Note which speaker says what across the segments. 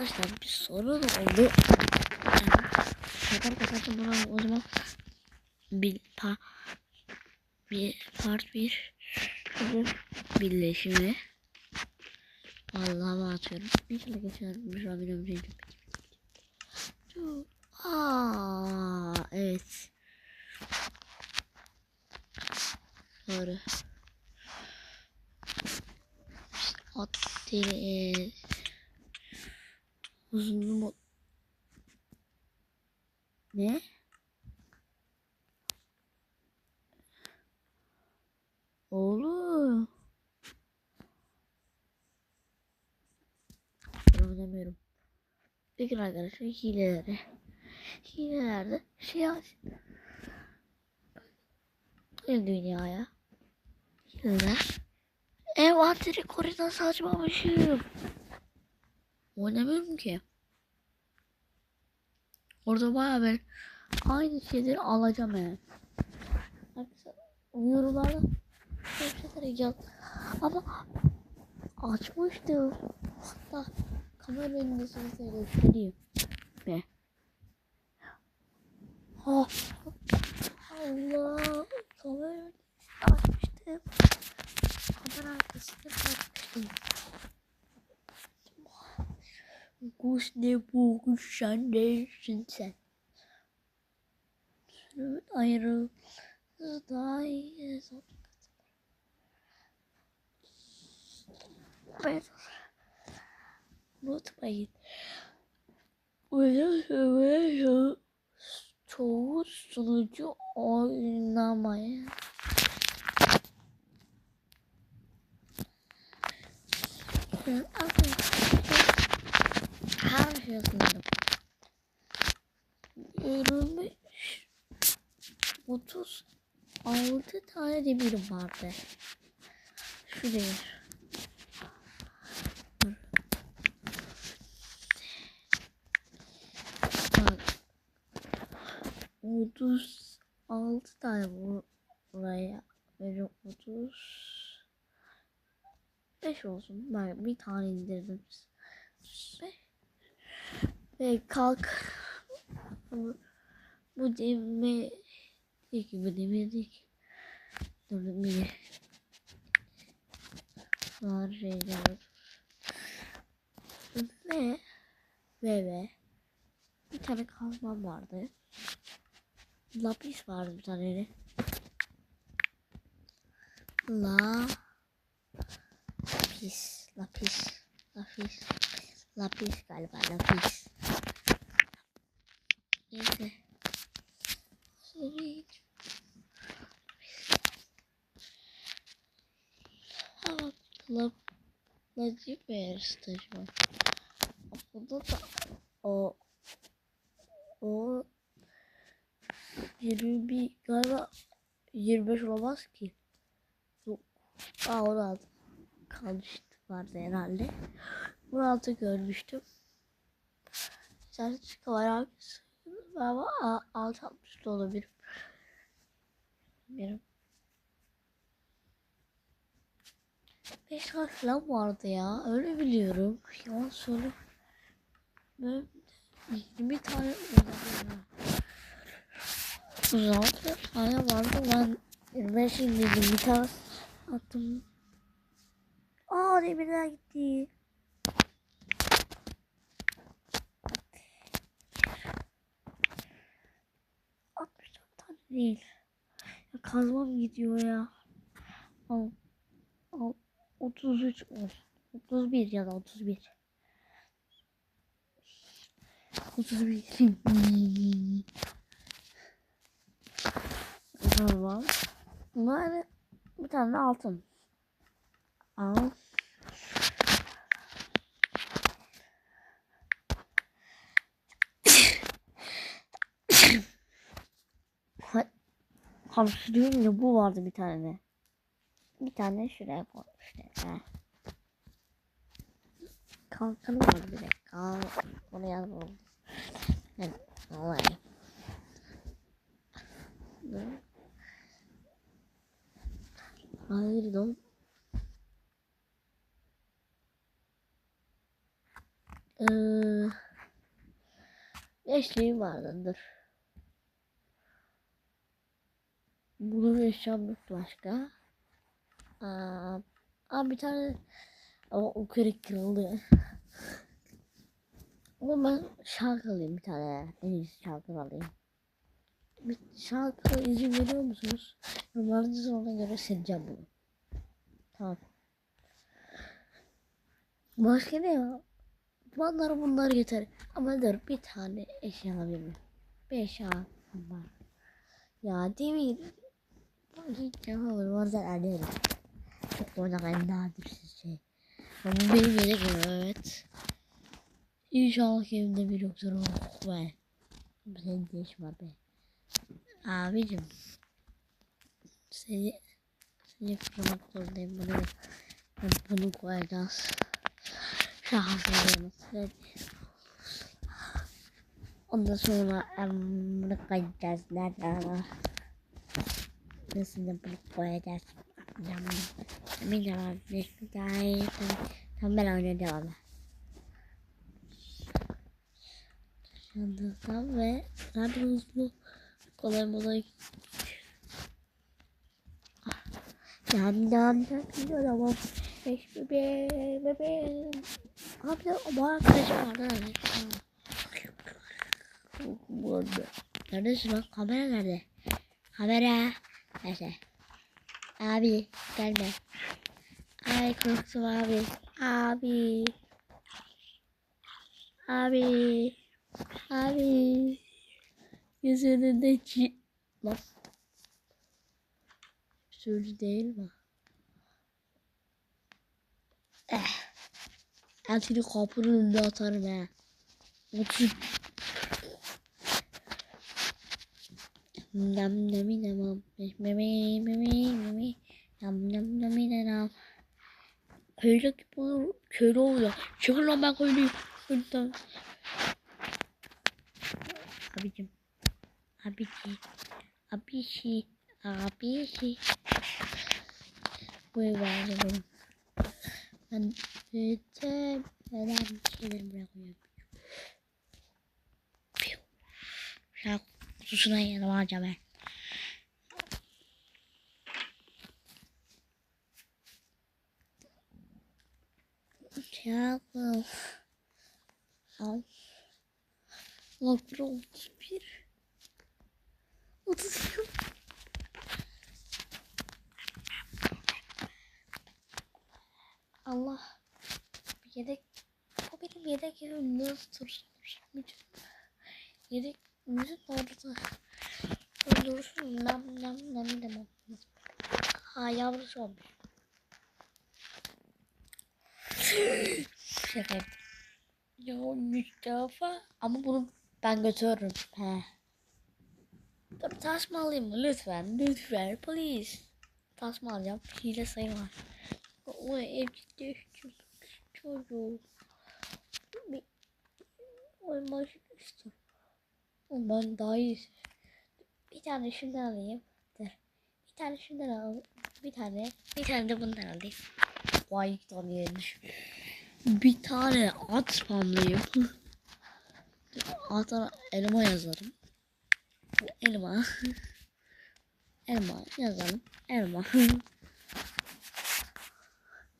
Speaker 1: Arkadaşlar bir sorun oldu. Arkadaşlar buna o zaman bir pa bir part bir birleşimi Vallahi atıyorum. İnşallah geçer. Bir an biliyorum diyeceğim. Aa, evet. Doğru. At dili uzunluğu mu? Ne? Oğlum. Oynamıyorum. Peki arkadaşlar hilelere. Hilelerde şey. Gel dünyaya. Hileler. Envanteri koruyla saçmamışım. Oynamıyorum ki. Orada baya ben aynı şeyleri alacağım yani. Arkadaşlar yorumlarda şeyler yiyeceğim. Ama açmıştım. Hatta kamera önünde size göstereyim. Be. Ha. Allah. Kamera açmıştım. Kamera arkasında açmıştım. Kuş ne bu kuş sen nesin sen? Sürüt ayrı daha iyi Ben unutmayın. Süre çoğu sunucu oynamaya her şey sınırım. 25 36 tane demirim vardı. Şuraya. Bak. 36 tane bu buraya. Böyle 30 5 olsun. Ben bir tane indirdim. Ve, ve kalk. Bu, bu ki bu ki. Dur bir var şeyler. Ve ve ve bir tane kazmam vardı. Lapis vardı bir tane de. La lapis lapis lapis lapis galiba lapis. Hava club Necip bir staj var. Burada da o o 21 galiba 25 olamaz ki. Yok. Aa 16 kalmıştı vardı herhalde. 16 görmüştüm. Sertifika var abi. Ama alt altmış da olabilir. Bilmiyorum. 5 saat falan vardı ya. Öyle biliyorum. Yalan söyle. Ben 20 tane Zaten tane vardı. Ben 25 indirdim. Bir tane attım. Aa demirler gitti. Değil. Ya kazmam gidiyor ya. Al. Al. 33 olsun. 31 ya da 31. 31. tamam. Bunlar bir tane altın. Al. Hamsiliyorum ya bu vardı bir tane de. Bir tane şuraya koy işte. He. Kalkanı var bir. Kalk. Bunu yazmam. Evet. Vallahi. Hayır dom. Ee, Eşliğim vardır. Eşyam yoktu başka. Aa, aa bir tane ama o kırık kırıldı. Ama ben şarkı alayım bir tane. En iyisi şarkı alayım. Bir şarkı izin veriyor musunuz? Yorumlarınız ona göre sileceğim bunu. Tamam. Başka ne ya? Bunlar bunlar yeter. Ama dur bir tane eşya alabilir miyim? Bir eşya var. Ya değil mi? Yapamadım. Orada anlıyorum. Çok oynayan en nadirsiz şey. Ama benim yedekim evet. İnşallah evimde bir yoktur. Oh be. Senin ne işin var be? Abicim. Seni seni kırmak zorundayım. Bunu, bunu koyacağız. Şahsiyemiz. Ondan sonra um, bunu koyacağız. Nerede ama? Da bunu koyacağız? Emin devam. Gayet. Tamam ben oynaya devam et. Şanlıktan ve zaten hızlı kolay kolay yan yan yan ama beş bebeğim bebeğim abi o arkadaşım vardı bu neredesin lan kamera nerede kamera neyse abi gelme ay korktum abi abi abi abi yüzünde çi lan Sürü değil mi? Eh. Ben seni kapının önünde atarım he. Otur. Nam nami namam. Memi memi memi. Nam nam nami nam. Köylü gibi. Köylü oluyor. Çıkın lan ben köylüyüm. Köylüden. Abicim. Abici. Abici. Abici. Bu ev vardı benim. Ben neden şeyleri bırakıyorum. Şarkı kutusuna yanıma alacağım ben. Şarkı. Al. Bir. Otuz bir. Allah. Bir yedek. O benim yedek yerim nasıl dursun? Yedek mücün orada. Dursun. Nam nam nam nam. Ha yavrusu olmuş. Şaka. Ya Mustafa. Ama bunu ben götürürüm. He. Dur tasma alayım? Lütfen. Lütfen. Please. Tasma alacağım. Hile sayı var. O evde düştüm. Çocuğu. Bir... Oy maşın işte. Ben daha iyi. Bir tane şundan alayım. Dur. Bir tane şundan al. Bir tane. Bir tane de bundan alayım. Vay tane. Bir tane at spamlayayım. Ata elma yazarım. Elma. elma yazalım. Elma.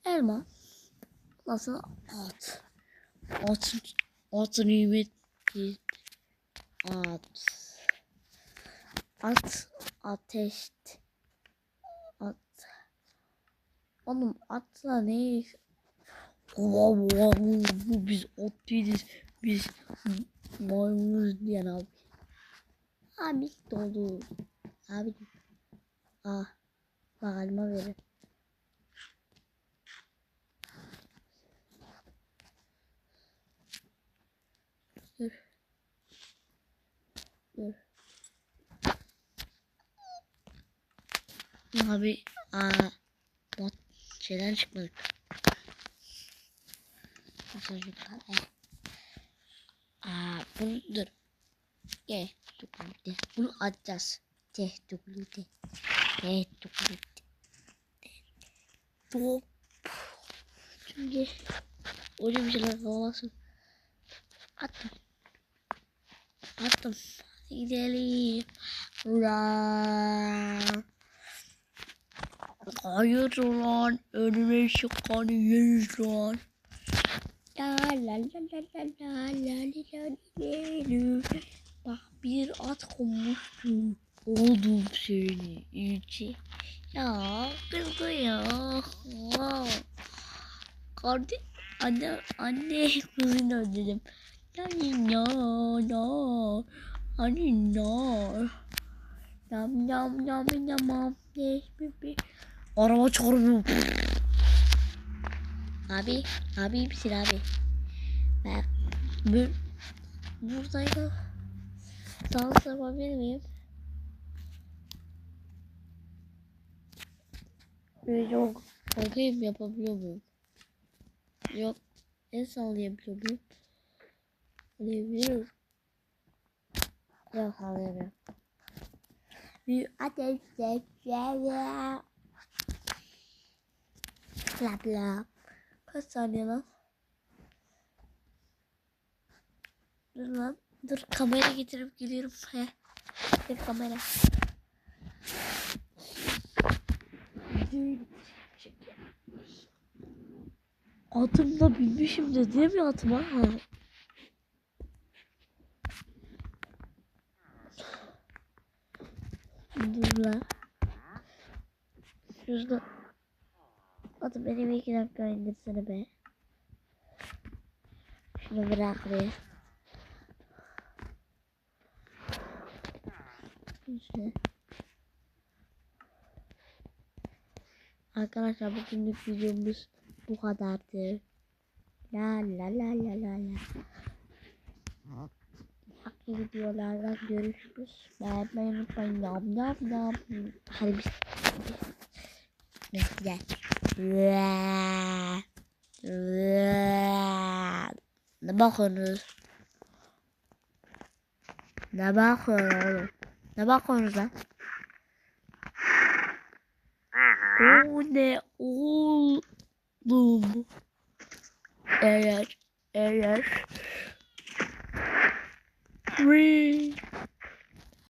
Speaker 1: elma. Nasıl at. At. At nimet. At. At. Ateş. At. Oğlum atla ne? Bu biz ot değiliz. Biz maymunuz diyen abi. Abi doldu. Abi. Ah. Bak elma verin. Dur. Dur. Abi. Aa. Bot şeyden çıkmadık. Nasıl çocuklar? Eh. Aa, bunu dur. Gel. Tukulite. Bunu atacağız. Teh tukulite. Teh tukulite. Top. Şimdi bir şeyler olasın. Attım. Attım. Gidelim. Ulan. Hayır ulan. Önüme çıkan yeriz lan. La la la la la la la la la Bak bir at konmuştu. Oldum seni içi. Ya kızdı ya. Wow. Kardeş anne anne kızını. Yani ya ya. Ya. Yam yam yam yam yam. Yes, bebi. Araba çarpıyor. Abi, abi iyi misin abi? Ben bur buradayım. Dans yapabilir miyim? Yok. Bakayım yapabiliyor muyum? Yok. El sallayabiliyor muyum? Sallayabiliyorum. Yok sallayamıyorum. Bir ateş çekelim. Bla bla. Kaç saniye lan? Dur lan. Dur kamera getirip geliyorum. He. Bir kamera. Atımda binmişim de değil mi atıma? Ha. Dur lan. Şurada. Atım beni bir iki dakika indirsene be. Şunu bırak buraya. İşte. Arkadaşlar bugünlük videomuz bu kadardı. La la la la la la. Farklı videolardan görüşürüz. Beğenmeyi unutmayın. Yam yam yam. Hadi biz. Bekle. Ne bakıyorsunuz? Ne bakıyorsunuz oğlum? Ne bakıyorsunuz lan? O ne oğlum? Eğer, eğer. Three.